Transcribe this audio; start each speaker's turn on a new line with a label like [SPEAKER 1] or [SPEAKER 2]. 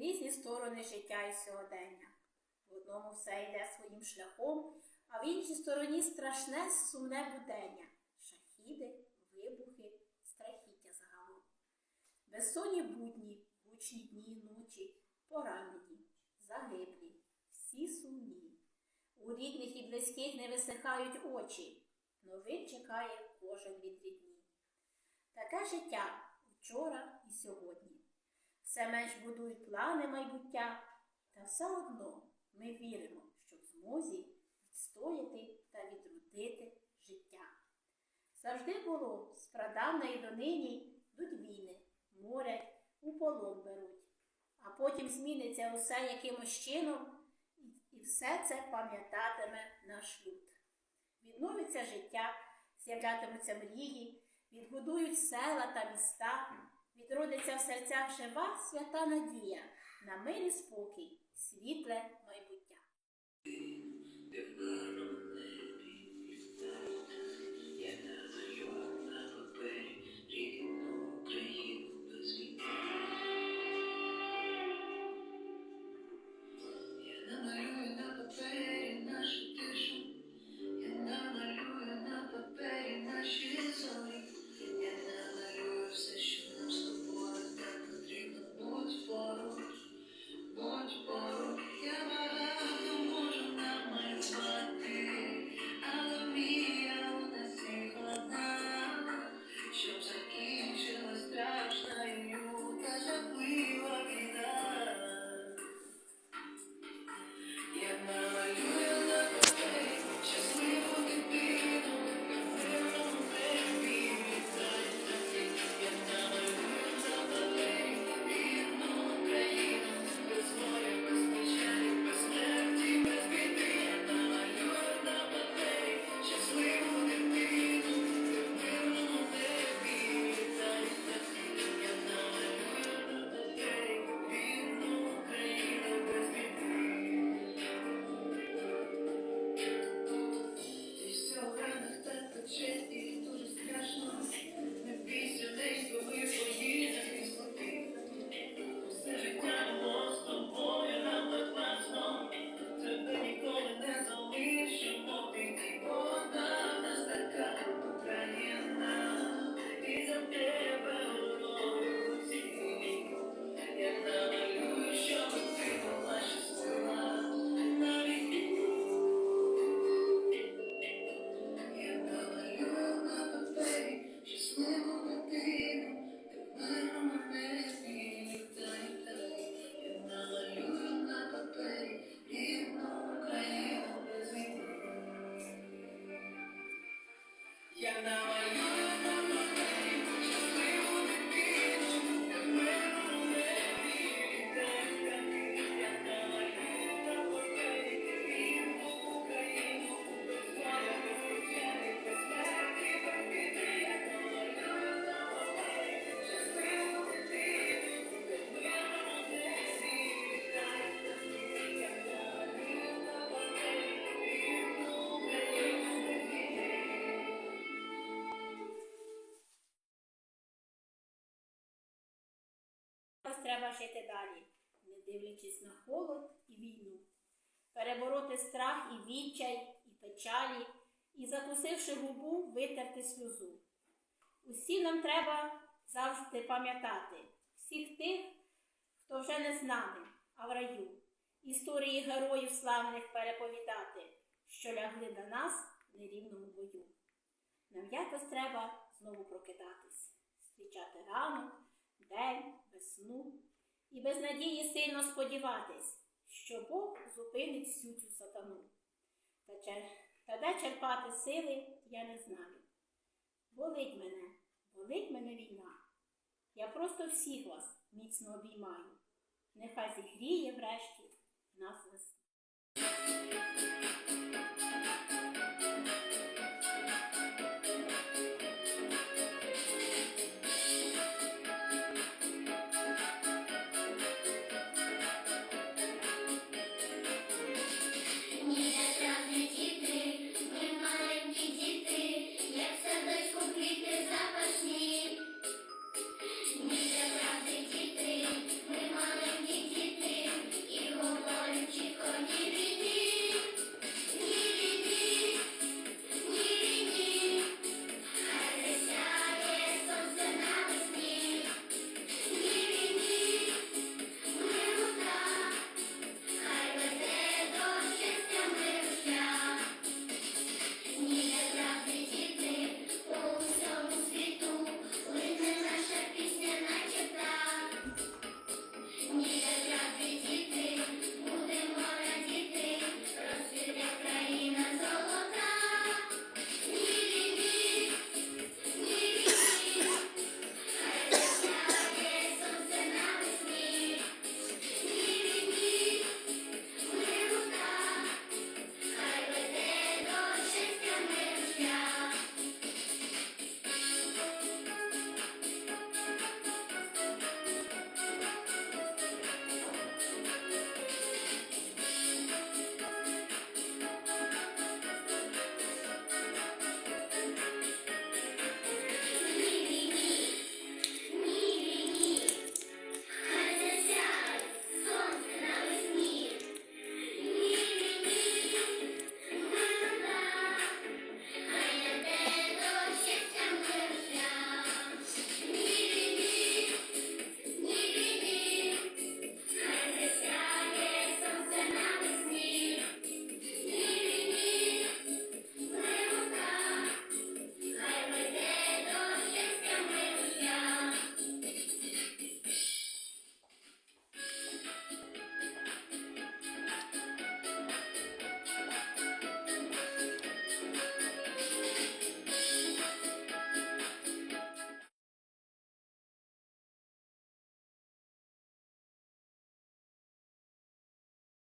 [SPEAKER 1] різні сторони життя і сьогодення. В одному все йде своїм шляхом, а в іншій стороні страшне сумне будення, шахіди, вибухи, страхіття загалом. Безсонні будні, гучні дні, і ночі, поранені, загиблі, всі сумні. У рідних і близьких не висихають очі, новин чекає кожен від рідні. Таке життя вчора і сьогодні. Все менш будують плани майбуття, та все одно ми віримо, що в змозі відстояти та відродити життя. Завжди було з прадавна і донині йдуть війни, море у полон беруть, а потім зміниться усе якимось чином, і все це пам'ятатиме наш люд. Відновиться життя, з'являтимуться мрії, відбудують села та міста, відродиться в серцях жива свята надія на мирі спокій, світле Ось треба жити далі, не дивлячись на холод і війну, перебороти страх і відчай, і печалі, і, закусивши губу, витерти сльозу. Усі нам треба завжди пам'ятати всіх тих, хто вже не з нами, а в раю, історії героїв славних переповідати, що лягли на нас в нерівному бою. Нам якось треба знову прокидатись, зустрічати ранок, день, весну і без надії сильно сподіватись, що Бог зупинить всю цю сатану. Та, чер... та де черпати сили, я не знаю. Болить мене, болить мене війна. Я просто всіх вас міцно обіймаю. Нехай зігріє врешті нас весна.